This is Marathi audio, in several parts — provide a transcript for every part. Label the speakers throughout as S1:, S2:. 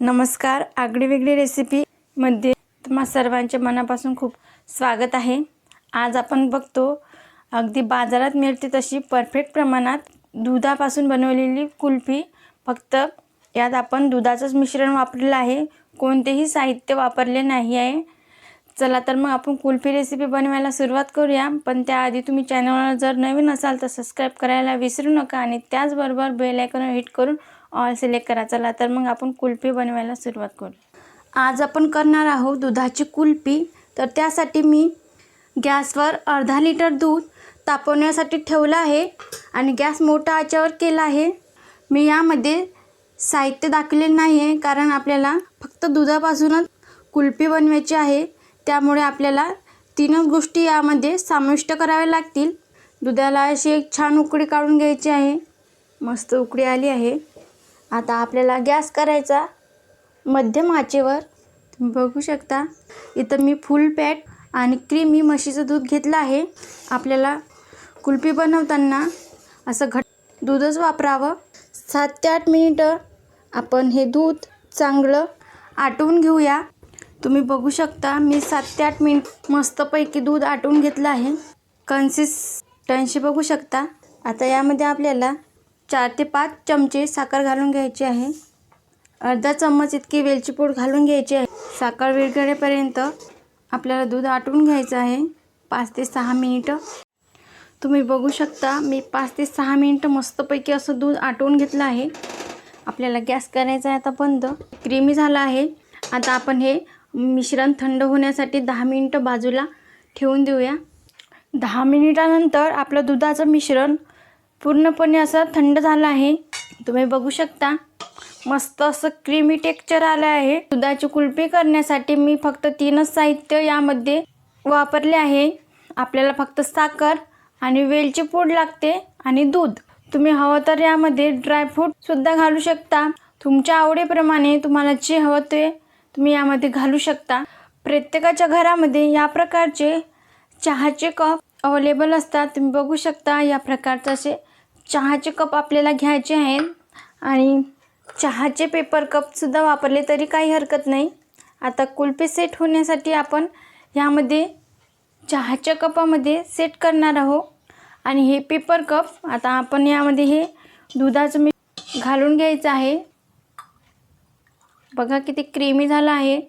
S1: नमस्कार आगळी वेगळी रेसिपीमध्ये तुम्हा सर्वांचे मनापासून खूप स्वागत आहे. आज आपण बघतो अगदी बाजारात मिळते तशी परफेक्ट प्रमाणात दुधापासून बनवलेली कुल्फी. फक्त यात आपण दुधाचंच मिश्रण वापरलेलं आहे. कोणतेही साहित्य वापरले नाही आहे. चला तर मग आपण कुल्फी रेसिपी बनवायला सुरुवात करूया. पण त्याआधी तुम्ही चॅनलवर जर नवीन असाल तर सबस्क्राईब करायला विसरू नका आणि त्याचबरोबर बेल आयकॉन हिट करून ऑल सिलेक्ट करा. चला तर मग आपण कुल्फी बनवायला सुरुवात करू. आज आपण करणार आहोत दुधाची कुल्फी. तर त्यासाठी मी गॅसवर अर्धा लिटर दूध तापवण्यासाठी ठेवलं आहे आणि गॅस मोठा याच्यावर केला आहे. मी यामध्ये साहित्य दाखवलेलं नाही आहे कारण आपल्याला फक्त दुधापासूनच कुल्फी बनवायची आहे. त्यामुळे आपल्याला तीनच गोष्टी यामध्ये समाविष्ट कराव्या लागतील. दुधाला अशी एक छान उकळी काढून घ्यायची आहे. मस्त उकडी आली आहे. आता आपल्याला गॅस करायचा मध्यम आचेवर. तुम्ही बघू शकता इथं मी फुल पॅट आणि क्रीमी म्हशीचं दूध घेतलं आहे. आपल्याला कुल्फी बनवताना असं घट दूधच वापरावं. सात ते आठ मिनिटं आपण हे दूध चांगलं आटवून घेऊया. तुम्ही बघू शकता मी सात ते आठ मिनिट मस्तपैकी दूध आटवून घेतलं आहे. कन्सिस्टन्सी बघू शकता. आता यामध्ये आपल्याला चार ते पाच चमचे साखर घालून घ्यायची आहे. अर्धा चम्मच इतकी वेलची पूड घालून घ्यायची आहे. साखर विरघळेपर्यंत आपल्याला दूध आटवून घ्यायचं आहे. पाच ते सहा मिनिटं. तुम्ही बघू शकता मी पाच ते सहा मिनिटं मस्तपैकी असं दूध आटवून घेतलं आहे. आपल्याला गॅस करायचा आहे आता बंद. क्रीमी झाला आहे. आता आपण हे मिश्रण थंड होण्यासाठी दहा मिनिटं बाजूला ठेवून देऊया. दहा मिनिटानंतर आपलं दुधाचं मिश्रण पूर्णपणे असं थंड झालं आहे. तुम्ही बघू शकता. मस्त असं क्रीमी टेक्चर आलं आहे. दुधाची कुल्फी करण्यासाठी मी फक्त तीनच साहित्य यामध्ये वापरले आहे. आपल्याला फक्त साखर आणि वेलची पूड लागते आणि दूध. तुम्ही हवं तर यामध्ये ड्रायफ्रूटसुद्धा घालू शकता. तुमच्या आवडीप्रमाणे तुम्हाला जे हवं ते तुम्ही यामध्ये घालू शकता. प्रत्येकाच्या घरामध्ये या प्रकारचे चहाचे कप अवेलेबल असतात. तुम्ही बघू शकता या प्रकारचे असे चहाचे कप आपल्याला घ्यायचे आहेत आणि चहाचे पेपर कपसुद्धा वापरले तरी काही हरकत नाही. आता कुल्फी सेट होण्यासाठी आपण ह्यामध्ये चहाच्या कपामध्ये सेट करणार आहोत. आणि हे पेपर कप आता आपण यामध्ये हे दुधाचं मी घालून घ्यायचं आहे. बघा किती क्रीमी झालं आहे.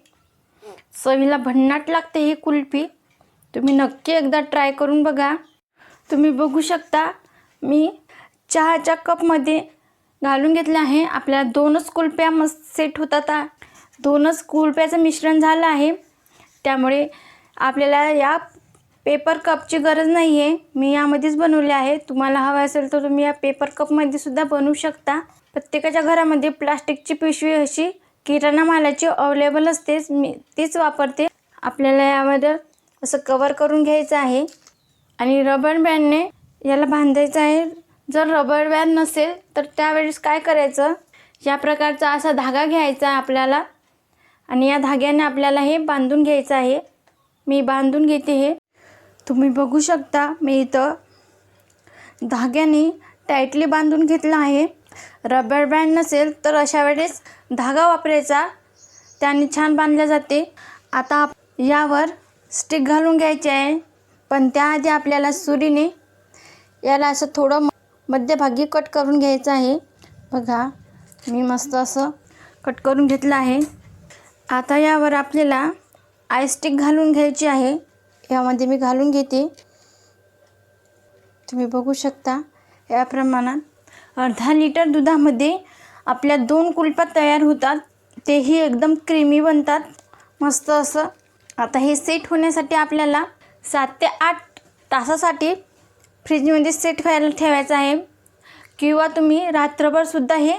S1: चवीला भन्नाट लागते ही कुल्फी. तुम्ही नक्की एकदा ट्राय करून बघा. तुम्ही बघू शकता मी चहाच्या कपमध्ये घालून घेतले आहे. आपल्या दोनच कुल्प्या मस्त सेट होतात. दोनच कुल्प्याचं मिश्रण झालं आहे. त्यामुळे आपल्याला या पेपर कपची गरज नाही आहे मी यामध्येच बनवले आहे. तुम्हाला हवं असेल तर तुम्ही या पेपर कपमध्ये सुद्धा बनवू शकता. प्रत्येकाच्या घरामध्ये प्लास्टिकची पिशवी अशी किराणा मालाची अवेलेबल असतेच. मी तीच वापरते. आपल्याला यामध्ये असं कवर करून घ्यायचं आहे. आणि रबर बँडने याला बांधायचं आहे. जर रबर बँड नसेल तर त्यावेळेस काय करायचं? या प्रकारचा असा धागा घ्यायचा आहे आपल्याला. आणि या धाग्याने आपल्याला हे बांधून घ्यायचं आहे. मी बांधून घेते हे. तुम्ही बघू शकता मी इथं धाग्याने टाईटली बांधून घेतलं आहे. रबर बँड नसेल तर अशा वेळेस धागा वापरायचा. त्याने छान बांधल्या जाते. आता आप- यावर स्टिक घालून घ्यायचे आहे. पण त्याआधी आपल्याला सुरीने याला असं थोडं मध्यभागी कट करून घ्यायचं आहे. बघा मी मस्त असं कट करून घेतलं आहे. आता यावर आपल्याला आयस्टिक घालून घ्यायची आहे. यामध्ये मी घालून घेते. तुम्ही बघू शकता या प्रमाणात अर्धा लिटर दुधामध्ये आपल्या दोन कुल्पा तयार होतात. तेही एकदम क्रीमी बनतात. मस्त असं. आता हे सेट होण्यासाठी आपल्याला सात ते आठ तासासाठी फ्रीजमध्ये सेट व्हायला ठेवायचं आहे. किंवा तुम्ही रात्रभरसुद्धा हे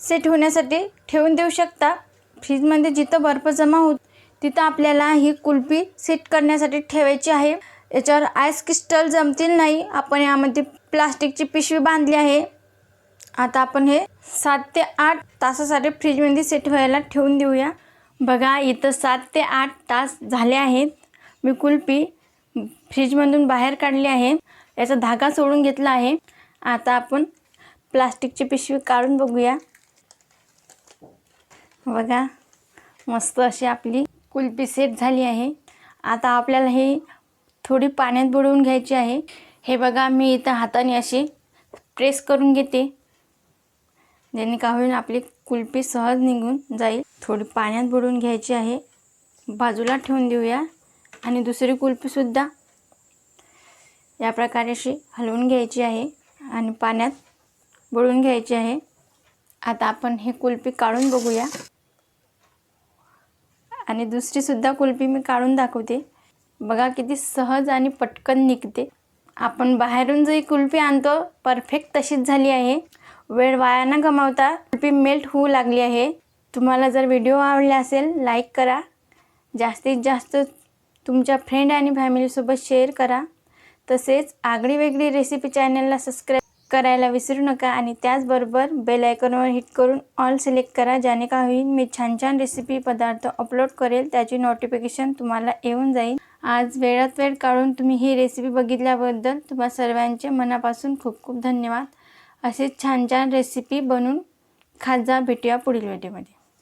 S1: सेट होण्यासाठी ठेवून देऊ शकता. फ्रीजमध्ये जिथं बर्फ जमा होत तिथं आपल्याला ही कुल्फी सेट करण्यासाठी ठेवायची आहे. याच्यावर आईस क्रिस्टल जमतील नाही. आपण यामध्ये प्लास्टिकची पिशवी बांधली आहे. आता आपण हे सात ते आठ तासासाठी फ्रीजमध्ये सेट व्हायला ठेवून देऊया. बघा इथं सात ते आठ तास झाले आहेत. मी कुल्फी फ्रीजमधून बाहेर काढली आहे. याचा धागा सोडून घेतला आहे. आता आपण प्लास्टिकची पिशवी काढून बघूया. बघा मस्त अशी आपली कुल्फी सेट झाली आहे. आता आपल्याला हे थोडी पाण्यात बुडवून घ्यायची आहे. हे बघा मी इथं हाताने अशी प्रेस करून घेते. ज्याने का होईल आपली कुल्फी सहज निघून जाईल. थोडी पाण्यात बुडवून घ्यायची आहे. बाजूला ठेवून देऊया. आणि दुसरी कुल्फीसुद्धा या प्रकारे अशी हलवून घ्यायची आहे. आणि पाण्यात बळून घ्यायची आहे. आता आपण हे कुल्फी काढून बघूया. आणि दुसरीसुद्धा कुल्फी मी काढून दाखवते. बघा किती सहज आणि पटकन निघते. आपण बाहेरून जी कुल्फी आणतो परफेक्ट तशीच झाली आहे. वेळ वाया न गमावता कुल्फी मेल्ट होऊ लागली आहे. तुम्हाला जर व्हिडिओ आवडला असेल लाईक करा. जास्तीत जास्त तुमच्या फ्रेंड आणि फॅमिलीसोबत शेअर करा. तसेच आगळी वेगळी रेसिपी चॅनलला सबस्क्राईब करायला विसरू नका आणि त्याचबरोबर बेल आयकॉनवर हिट करून ऑल सिलेक्ट करा ज्याने का होईल मी छान छान रेसिपी पदार्थ अपलोड करेल त्याची नोटिफिकेशन तुम्हाला येऊन जाईल. आज वेळात वेळ काढून तुम्ही ही रेसिपी बघितल्याबद्दल तुम्हा सर्वांचे मनापासून खूप खूप धन्यवाद. असे छान छान रेसिपी बनवून खात जा भेटूया पुढील व्हिडिओमध्ये